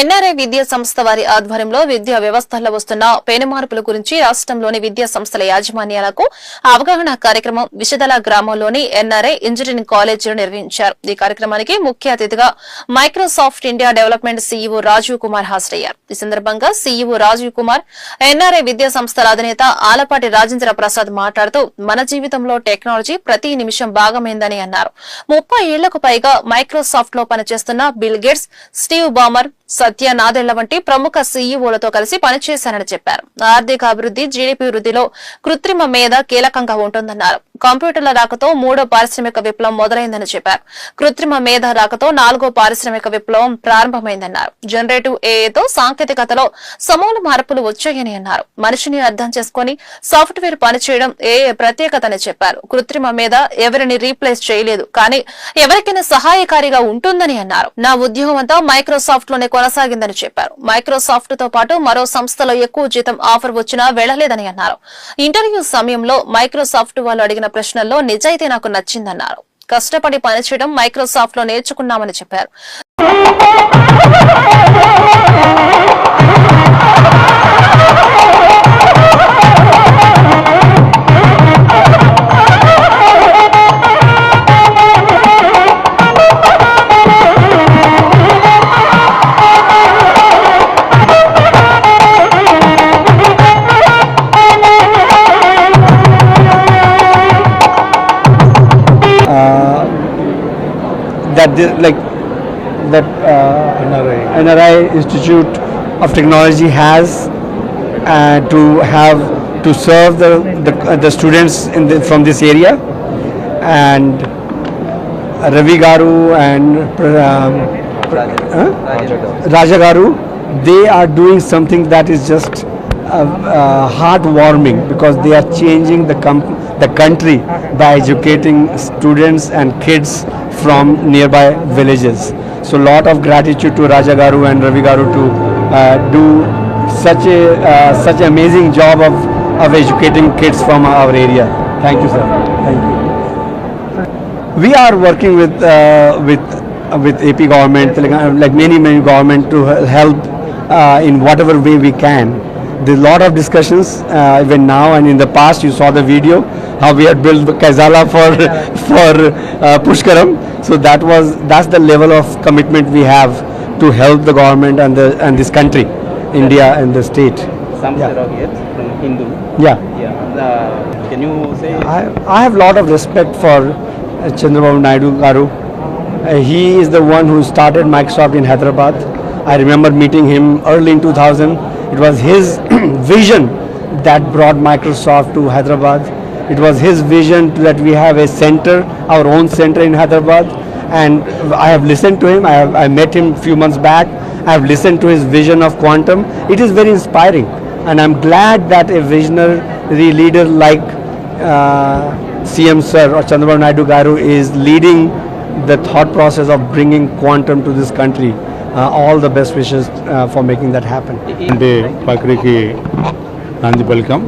NRI విద్యా సంస్థ వారి ఆధ్వర్యంలో విద్యా వ్యవస్థల్లో వస్తున్న పెనుమార్పుల గురించి రాష్ట్రంలోని విద్యా సంస్థల యాజమాన్యాలకు అవగాహన కార్యక్రమం విషదల గ్రామంలోని ఎన్ఆర్ఐ ఇంజనీరింగ్ కాలేజీలో నిర్వహించారు. ఈ కార్యక్రమానికి ముఖ్య అతిథిగా Microsoft India development CEO Rajiv Kumar హాజరయ్యారు. ఈ సందర్భంగా సీఈఓ రాజీవ్ కుమార్ ఎన్ఆర్ఐ విద్యా సంస్థల అధినేత ఆలపాటి రాజేంద్ర ప్రసాద్ మాట్లాడుతూ మన జీవితంలో టెక్నాలజీ ప్రతి నిమిషం భాగమైందని అన్నారు. ముప్పై ఏళ్ళకు పైగా మైక్రోసాఫ్ట్లో పనిచేస్తున్న Bill Gates Steve Ballmer Satya Nadella వంటి ప్రముఖ సీఈఓలతో కలిసి పనిచేశానని చెప్పారు. ఆర్థిక అభివృద్ధి జీడీపీ వృద్ధిలో కృత్రిమ మేధ కీలకంగా ఉంటుందన్నారు. కంప్యూటర్ల రాకతో మూడో పారిశ్రామిక విప్లవం మొదలైందని చెప్పారు. కృత్రిమ మేధ రాకతో నాలుగో పారిశ్రామిక విప్లవం ప్రారంభమైందన్నారు. జనరేటివ్ ఏఏతో సాంకేతికతలో సమూల మార్పులు వచ్చాయని అన్నారు. మనిషిని అర్థం చేసుకుని సాఫ్ట్వేర్ పనిచేయడం ఏఏ ప్రత్యేకతని చెప్పారు. కృత్రిమ మేధ ఎవరిని రీప్లేస్ చేయలేదు కానీ ఎవరికైనా సహాయకారిగా ఉంటుందని అన్నారు. నా ఉద్యోగం అంతా మైక్రోసాఫ్ట్లోనే కొనసాగిందని చెప్పారు. మైక్రోసాఫ్ట్తో పాటు మరో సంస్థలో ఎక్కువ జీతం ఆఫర్ వచ్చినా వెళ్ళలేదని అన్నారు. ఇంటర్వ్యూ సమయంలో మైక్రోసాఫ్ట్ వాళ్ళు అడిగిన ప్రశ్నల్లో నిజాయితీ నాకు నచ్చిందన్నారు. కష్టపడి పనిచేయడం మైక్రోసాఫ్ట్లో నేర్చుకున్నామని చెప్పారు. That like that uh, NRI. NRI Institute of Technology has uh, to have to serve the the, uh, the students in the, from this area and Ravi Garu and um? Raja Garu, they are doing something that is just uh, uh, heartwarming because they are changing the com- the country by educating students and kids from nearby villages. So a lot of gratitude to Raja Garu and Ravi Garu to uh, do such a uh, such amazing job of of educating kids from our area. Thank you, sir. Thank you. We are working with uh, with with AP government, like, uh, like many many government to help uh, in whatever way we can. There's a lot of discussions uh, even now and in the past. You saw the video how we had built Kaizala for for uh, Pushkaram. So that was that's the level of commitment we have to help the government and the and this country, India and the state. Some Yeah. from Hindu. Yeah. Yeah. Uh, can you say? I, I have a lot of respect for uh, Chandrababu Naidu Garu. Uh, he is the one who started Microsoft in Hyderabad. I remember meeting him early in 2000. It was his vision that brought Microsoft to Hyderabad. It was his vision that we have a center, our own center in Hyderabad. And I have listened to him. I, have, I met him a few months back. I have listened to his vision of quantum. It is very inspiring. And I'm glad that a visionary leader like uh, CM Sir or Chandrababu Naidu Garu is leading the thought process of bringing quantum to this country. All the best wishes for making that happen అంటే ప్రక్రియకి నాంది పలికాం.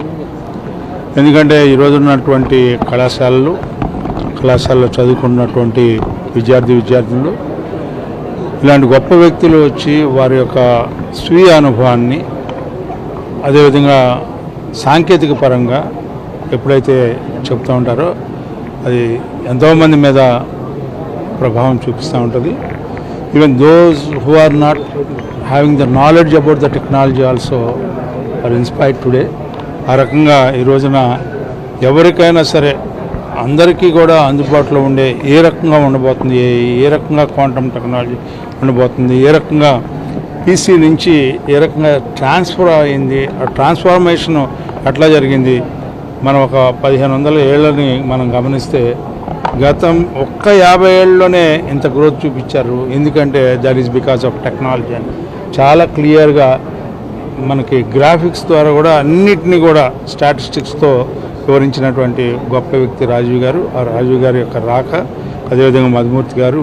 ఎందుకంటే ఈరోజు ఉన్నటువంటి కళాశాలలు కళాశాలలో చదువుకున్నటువంటి విద్యార్థి విద్యార్థులు ఇలాంటి గొప్ప వ్యక్తులు వచ్చి వారి యొక్క స్వీయ అనుభవాన్ని అదేవిధంగా సాంకేతిక పరంగా ఎప్పుడైతే చెప్తూ ఉంటారో అది ఎంతోమంది మీద ప్రభావం చూపిస్తూ ఉంటుంది. Even those who are not having the knowledge about the technology also are inspired today ఆ రకంగా ఈ రోజున ఎవరికైనా సరే అందరికీ కూడా అందుబాటులో ఉండే ఏ రకంగా ఉండబోతుంది ఏ రకంగా క్వాంటమ్ టెక్నాలజీ ఉండబోతుంది ఏ రకంగా పీసీ నుంచి ఏ రకంగా ట్రాన్స్ఫర్ అయింది ఆ ట్రాన్స్ఫార్మేషన్ ఎట్లా జరిగింది మనం ఒక పదిహేను వందల ఏళ్ళని మనం గమనిస్తే గతం ఒక్క యాభై ఏళ్ళలోనే ఇంత గ్రోత్ చూపించారు. ఎందుకంటే that is because of technology అని. చాలా క్లియర్గా మనకి గ్రాఫిక్స్ ద్వారా కూడా అన్నిటినీ కూడా స్టాటిస్టిక్స్తో వివరించినటువంటి గొప్ప వ్యక్తి రాజీవ్ గారు. ఆ రాజీవ్ గారి యొక్క రాక అదేవిధంగా మధుమూర్తి గారు